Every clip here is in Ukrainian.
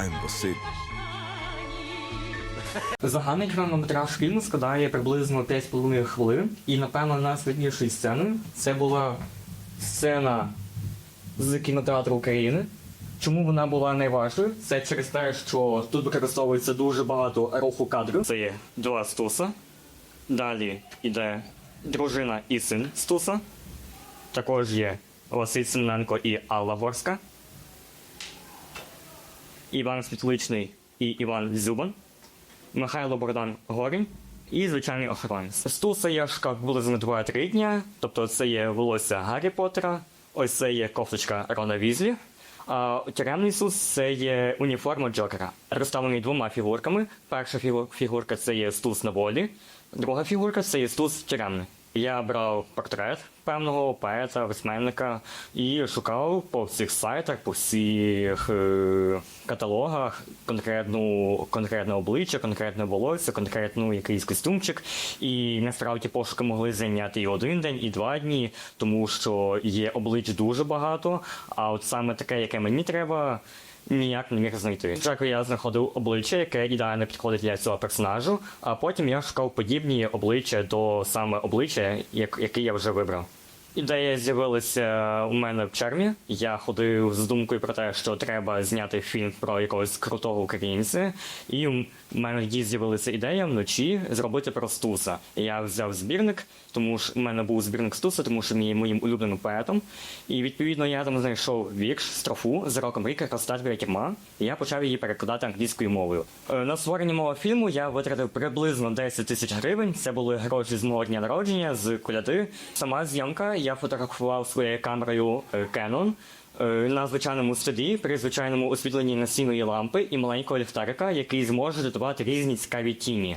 I'm Basit. Загальний хронометраж фільму складає приблизно 5,5 хвилин, і напевно найскладнішою сценою це була сцена з кінотеатру України. Чому вона була найважчою? Це через те, що тут використовується дуже багато руху кадру. Це є два стуса. Далі йде дружина і син стуса. Також є Василь Семененко і Алла Ворська. Іван Світличний і Іван Зюбан. Михайло Богдан Горінь і звичайний охоронець. Стуса є шкаф приблизно 2-3 дня, тобто це є волосся Гаррі Поттера, ось це є кофточка Рона Візлі. А тюремний сус це є уніформа Джокера, розставлений двома фігурками. Перша фігурка це є стус на волі, друга фігурка це є стус тюремний. Я брав портрет певного поета, письменника і шукав по всіх сайтах, по всіх е, каталогах конкретну, конкретне обличчя, конкретне волосся, конкретну якийсь костюмчик. І насправді пошуки могли зайняти і один день, і два дні, тому що є облич дуже багато. А от саме таке, яке мені треба, ніяк не міг знайти. Спочатку я знаходив обличчя, яке ідеально підходить для цього персонажу, а потім я шукав подібні обличчя до саме обличчя, як, яке я вже вибрав. Ідея з'явилася у мене в червні. Я ходив з думкою про те, що треба зняти фільм про якогось крутого українця. І в мене тоді з'явилася ідея вночі зробити про Стуса. Я взяв збірник, тому що в мене був збірник Стуса, тому що є моїм улюбленим поетом. І відповідно я там знайшов вірш, строфу з роком ріка Ростатвія тюрма. І я почав її перекладати англійською мовою. Е, На створення мого фільму я витратив приблизно 10 тисяч гривень. Це були гроші з мого дня народження, з коляди. Сама зйомка я фотографував своєю камерою е, Canon. е, На звичайному студі при звичайному освітленні настійної лампи і маленького ліхтарика, який зможе додавати різні цікаві тіні.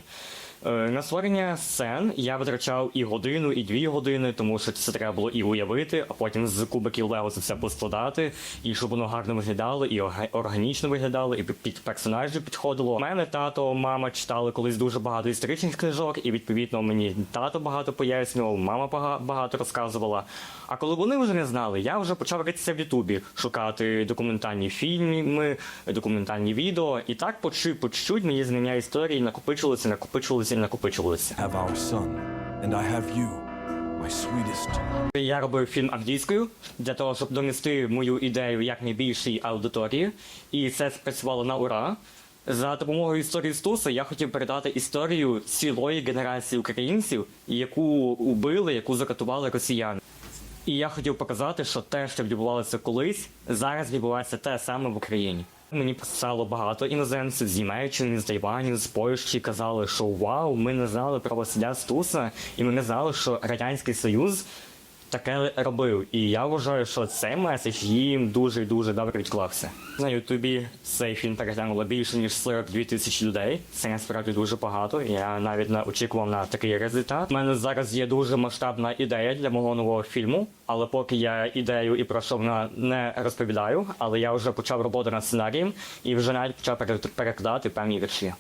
Е, На створення сцен я витрачав і годину, і дві години, тому що це треба було і уявити, а потім з кубиків Лего це все поскладати, і щоб воно гарно виглядало, і органічно виглядало, і під персонажів підходило. У мене тато, мама читали колись дуже багато історичних книжок, і відповідно мені тато багато пояснював, мама багато розказувала. А коли вони вже не знали, я вже почав ритися в Ютубі, шукати документальні фільми, документальні відео. І так по чуть-чуть мені знання історії накопичувалися, накопичувалися і накопичувалися. Have our son, and I have you, my sweetest. Я робив фільм англійською для того, щоб донести мою ідею як найбільшій аудиторії, і це спрацювало на ура. За допомогою історії Стуса я хотів передати історію цілої генерації українців, яку убили, яку закатували росіяни. І я хотів показати, що те, що відбувалося колись, зараз відбувається те саме в Україні. Мені писало багато іноземців з Німеччини, з Тайваню, з Польщі казали, що вау, ми не знали про Василя Стуса, і ми не знали, що Радянський Союз таке робив. І я вважаю, що цей меседж їм дуже дуже добре відклався. На Ютубі цей фільм переглянуло більше ніж 42 тисячі людей. Це насправді дуже багато. Я навіть не очікував на такий результат. У мене зараз є дуже масштабна ідея для мого нового фільму, але поки я ідею і про що вона не розповідаю. Але я вже почав роботу над сценарієм і вже навіть почав пере- перекладати певні вірші.